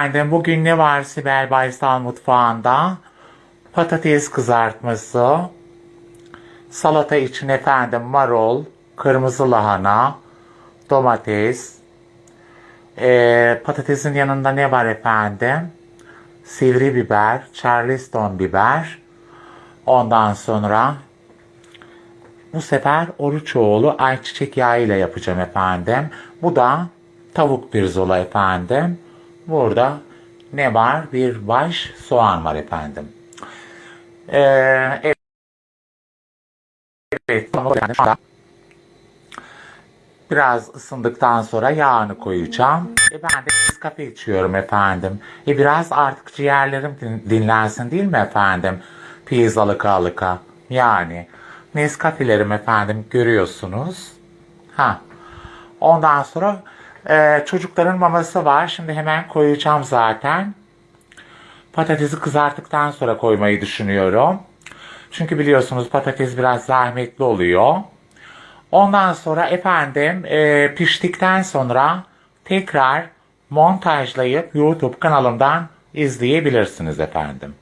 Efendim bugün ne var Sibel Baysal mutfağında? Patates kızartması, salata için efendim marul, kırmızı lahana, domates, ee, patatesin yanında ne var efendim? Sivri biber, charleston biber, ondan sonra bu sefer oruçoğlu ayçiçek yağı ile yapacağım efendim. Bu da tavuk pirzola efendim. Burada ne var? Bir baş soğan var efendim. Ee, evet. Biraz ısındıktan sonra yağını koyacağım. E ben de kafe içiyorum efendim. E biraz artık ciğerlerim din- dinlensin değil mi efendim? Pizzalık alıka. Yani Nescafe'lerim efendim görüyorsunuz. Ha. Ondan sonra e, çocukların maması var. Şimdi hemen koyacağım zaten. Patatesi kızarttıktan sonra koymayı düşünüyorum. Çünkü biliyorsunuz patates biraz zahmetli oluyor. Ondan sonra efendim e, piştikten sonra tekrar montajlayıp YouTube kanalımdan izleyebilirsiniz efendim.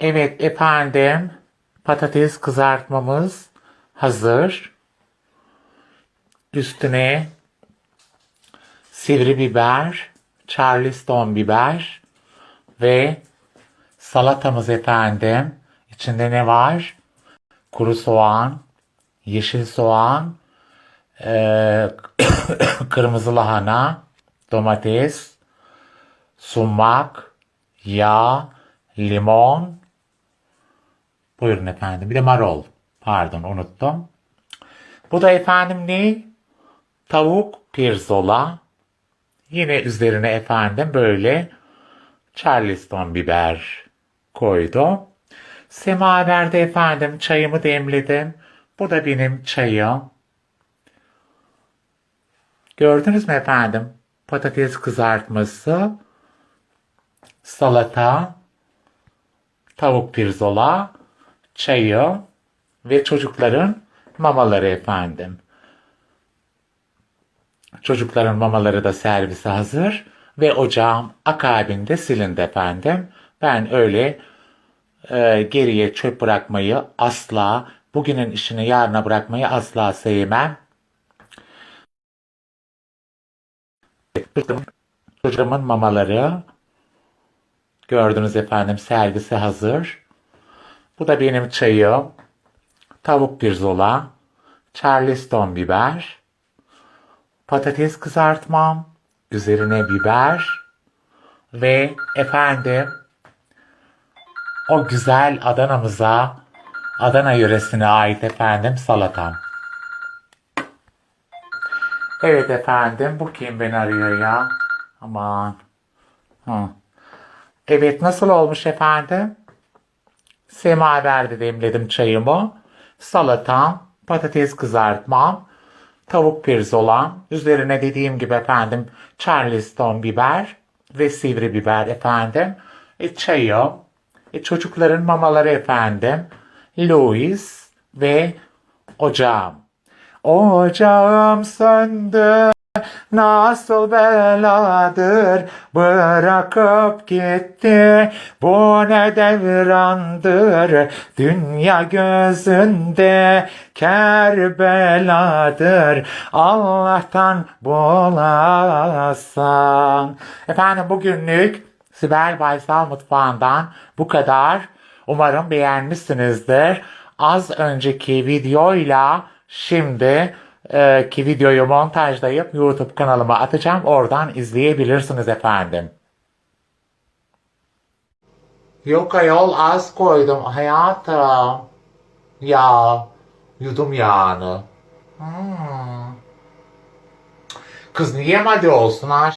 Evet efendim patates kızartmamız hazır. Üstüne sivri biber, charleston biber ve salatamız efendim. İçinde ne var? Kuru soğan, yeşil soğan, eee, kırmızı lahana, domates, sumak, yağ, limon. Buyurun efendim. Bir de marul. Pardon unuttum. Bu da efendim ne? Tavuk pirzola. Yine üzerine efendim böyle Charleston biber koydum. Semaverde efendim çayımı demledim. Bu da benim çayım. Gördünüz mü efendim? Patates kızartması, salata, tavuk pirzola, çayı ve çocukların mamaları efendim. Çocukların mamaları da servise hazır ve ocağım akabinde silindi efendim. Ben öyle e, geriye çöp bırakmayı asla, bugünün işini yarına bırakmayı asla sevmem. Çocuğumun mamaları gördünüz efendim servise hazır. Bu da benim çayım. Tavuk pirzola, charleston biber, patates kızartmam, üzerine biber ve efendim o güzel Adana'mıza, Adana yöresine ait efendim salatam. Evet efendim, bu kim beni arıyor ya? Aman. Hı. Evet, nasıl olmuş efendim? Semaverde demledim çayımı. Salatam, patates kızartmam, tavuk pirzolam, üzerine dediğim gibi efendim charleston biber ve sivri biber efendim. E, çayım, e, çocukların mamaları efendim, Louis ve ocağım. Ocağım söndü, nasıl beladır bırakıp gitti. Bu ne devrandır dünya gözünde kerbeladır. Allah'tan bulasan. Efendim bugünlük Sibel Baysal mutfağından bu kadar. Umarım beğenmişsinizdir. Az önceki videoyla şimdi e, ki videoyu montajlayıp YouTube kanalıma atacağım. Oradan izleyebilirsiniz efendim. Yok ayol az koydum hayatım. Ya yudum yağını. Hmm. Kız niye madde olsun ha?